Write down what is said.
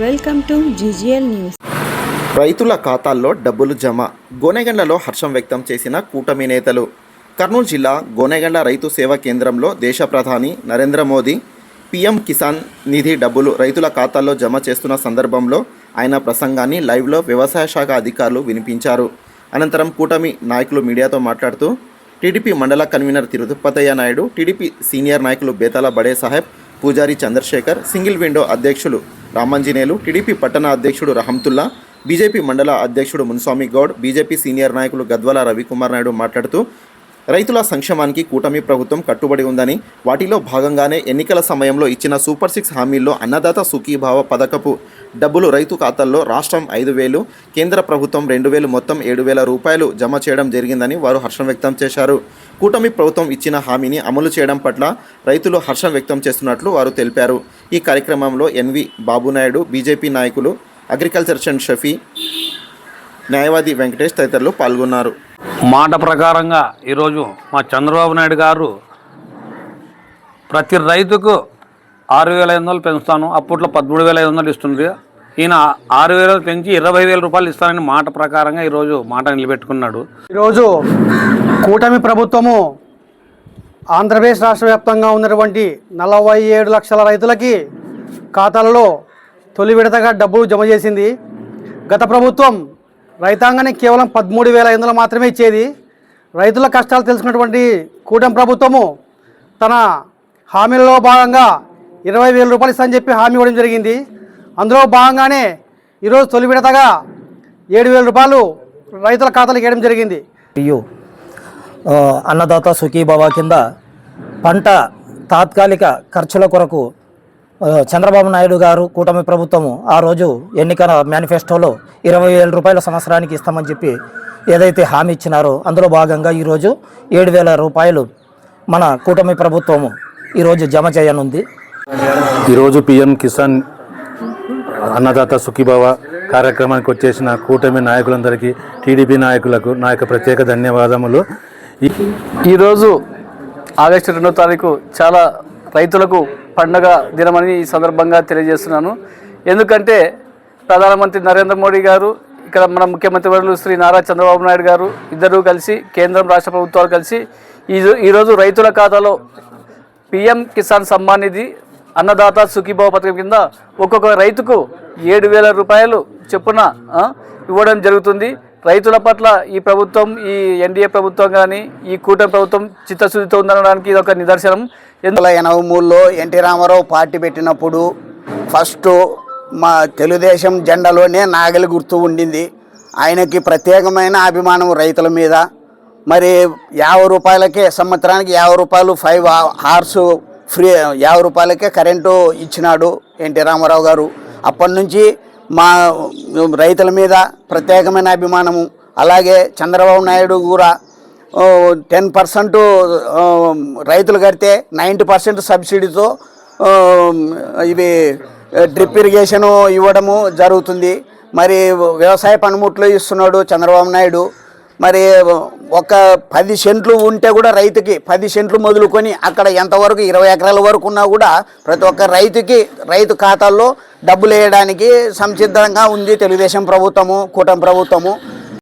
Welcome to GGL news. రైతుల ఖాతాల్లో డబ్బులు జమ. గోనెగండ్లలో హర్షం వ్యక్తం చేసిన కూటమి నేతలు. కర్నూలు జిల్లా గోనెగండ్ల రైతు సేవా కేంద్రంలో దేశ ప్రధాని నరేంద్ర మోదీ పీఎం కిసాన్ నిధి డబ్బులు రైతుల ఖాతాల్లో జమ చేస్తున్న సందర్భంలో ఆయన ప్రసంగాన్ని లైవ్లో వ్యవసాయ శాఖ అధికారులు వినిపించారు. అనంతరం కూటమి నాయకులు మీడియాతో మాట్లాడుతూ TDP mandal convener Tirupatayya Naidu TDP senior నాయకులు బేతాల బడే సాహెబ్ పూజారి చంద్రశేఖర్ సింగిల్ విండో అధ్యక్షులు రామంజనేయులు టీడీపీ పట్టణ అధ్యక్షుడు రహంతుల్లా బీజేపీ మండల అధ్యక్షుడు మున్స్వామి గౌడ్ బీజేపీ సీనియర్ నాయకులు గద్వాల రవికుమార్ నాయుడు మాట్లాడుతూ రైతుల సంక్షేమానికి కూటమి ప్రభుత్వం కట్టుబడి ఉందని వాటిలో భాగంగానే ఎన్నికల సమయంలో ఇచ్చిన సూపర్ సిక్స్ హామీల్లో అన్నదాత సుఖీభావ పథకపు డబ్బులు రైతు ఖాతాల్లో రాష్ట్రం ఐదు వేలు కేంద్ర ప్రభుత్వం రెండు వేలు మొత్తం ఏడు వేల రూపాయలు జమ చేయడం జరిగిందని వారు హర్షం వ్యక్తం చేశారు. కూటమి ప్రభుత్వం ఇచ్చిన హామీని అమలు చేయడం పట్ల రైతులు హర్షం వ్యక్తం చేస్తున్నట్లు వారు తెలిపారు. ఈ కార్యక్రమంలో ఎన్వి బాబునాయుడు బీజేపీ నాయకులు అగ్రికల్చర్ చంద్ షఫీ న్యాయవాది వెంకటేష్ తదితరులు పాల్గొన్నారు. మాట ప్రకారంగా ఈరోజు మా చంద్రబాబు నాయుడు గారు ప్రతి రైతుకు ఆరు వేల ఐదు వందలు పెంచుతాను. అప్పట్లో పదమూడు వేల ఐదు వందలు ఇస్తుంది ఈయన ఆరు వేలు పెంచి ఇరవై వేల రూపాయలు ఇస్తానని మాట ప్రకారంగా ఈరోజు మాట నిలబెట్టుకున్నాడు. ఈరోజు కూటమి ప్రభుత్వము ఆంధ్రప్రదేశ్ రాష్ట్ర వ్యాప్తంగా ఉన్నటువంటి నలభై ఏడు లక్షల రైతులకి ఖాతాలలో తొలి విడతగా డబ్బులు జమ చేసింది. గత ప్రభుత్వం రైతాంగానికి కేవలం పదమూడు వేల ఐదు వందలు మాత్రమే ఇచ్చేది. రైతుల కష్టాలు తెలుసుకున్నటువంటి కూటమి ప్రభుత్వము తన హామీలలో భాగంగా ఇరవై వేల రూపాయలు ఇస్తానని చెప్పి హామీ ఇవ్వడం జరిగింది. అందులో భాగంగానే ఈరోజు తొలి విడతగా ఏడు వేల రూపాయలు రైతుల ఖాతాలకు వేయడం జరిగింది. మరియు అన్నదాత సుఖీభవ కింద పంట తాత్కాలిక ఖర్చుల కొరకు చంద్రబాబు నాయుడు గారు కూటమి ప్రభుత్వము ఆ రోజు ఎన్నికల మేనిఫెస్టోలో ఇరవై వేల రూపాయల సంవత్సరానికి ఇస్తామని చెప్పి ఏదైతే హామీ ఇచ్చినారో అందులో భాగంగా ఈరోజు ఏడు వేల రూపాయలు మన కూటమి ప్రభుత్వము ఈరోజు జమ చేయనుంది. ఈరోజు పిఎం కిసాన్ అన్నదాత సుఖీభవ కార్యక్రమానికి వచ్చేసిన కూటమి నాయకులందరికీ టీడీపీ నాయకులకు నా యొక్క ప్రత్యేక ధన్యవాదములు. ఈరోజు ఆగస్టు రెండో తారీఖు చాలా రైతులకు పండగ దినమని ఈ సందర్భంగా తెలియజేస్తున్నాను. ఎందుకంటే ప్రధానమంత్రి నరేంద్ర మోడీ గారు ఇక్కడ మన ముఖ్యమంత్రి వర్యులు శ్రీ నారా చంద్రబాబు నాయుడు గారు ఇద్దరూ కలిసి కేంద్రం రాష్ట్ర ప్రభుత్వాలు కలిసి ఈ ఈరోజు రైతుల ఖాతాలో పిఎం కిసాన్ సమ్మాన్ నిధి అన్నదాత సుఖీభావ పథకం కింద ఒక్కొక్క రైతుకు ఏడు వేల రూపాయలు చొప్పున ఇవ్వడం జరుగుతుంది. రైతుల పట్ల ఈ ప్రభుత్వం ఈ ఎన్డీఏ ప్రభుత్వం కానీ ఈ కూటమి ప్రభుత్వం చిత్తశుద్ధితో ఉందనడానికి ఇది ఒక నిదర్శనం. ఎందు ఎనభై మూడులో ఎన్టీ రామారావు పార్టీ పెట్టినప్పుడు ఫస్ట్ మా తెలుగుదేశం జెండాలోనే నాగలి గుర్తు ఉండింది. ఆయనకి ప్రత్యేకమైన అభిమానం రైతుల మీద. మరి యాభై రూపాయలకే సంవత్సరానికి యాభై రూపాయలు ఫైవ్ హార్స్ ఫ్రీ యాభై రూపాయలకే కరెంటు ఇచ్చినాడు ఎన్టీ రామారావు గారు. అప్పటి నుంచి మా రైతుల మీద ప్రత్యేకమైన అభిమానము. అలాగే చంద్రబాబు నాయుడు కూడా టెన్ పర్సెంట్ రైతులు కడితే నైంటీ పర్సెంట్ సబ్సిడీతో ఇవి డ్రిప్ ఇరిగేషన్ ఇవ్వడము జరుగుతుంది. మరి వ్యవసాయ పనిముట్లు ఇస్తున్నాడు చంద్రబాబు నాయుడు. మరి ఒక పది సెంట్లు ఉంటే కూడా రైతుకి పది సెంట్లు మొదలుకొని అక్కడ ఎంతవరకు ఇరవై ఎకరాల వరకు ఉన్నా కూడా ప్రతి ఒక్క రైతుకి రైతు ఖాతాల్లో డబ్బులు వేయడానికి సంసిద్ధంగా ఉంది తెలుగుదేశం ప్రభుత్వము కూటమి ప్రభుత్వము.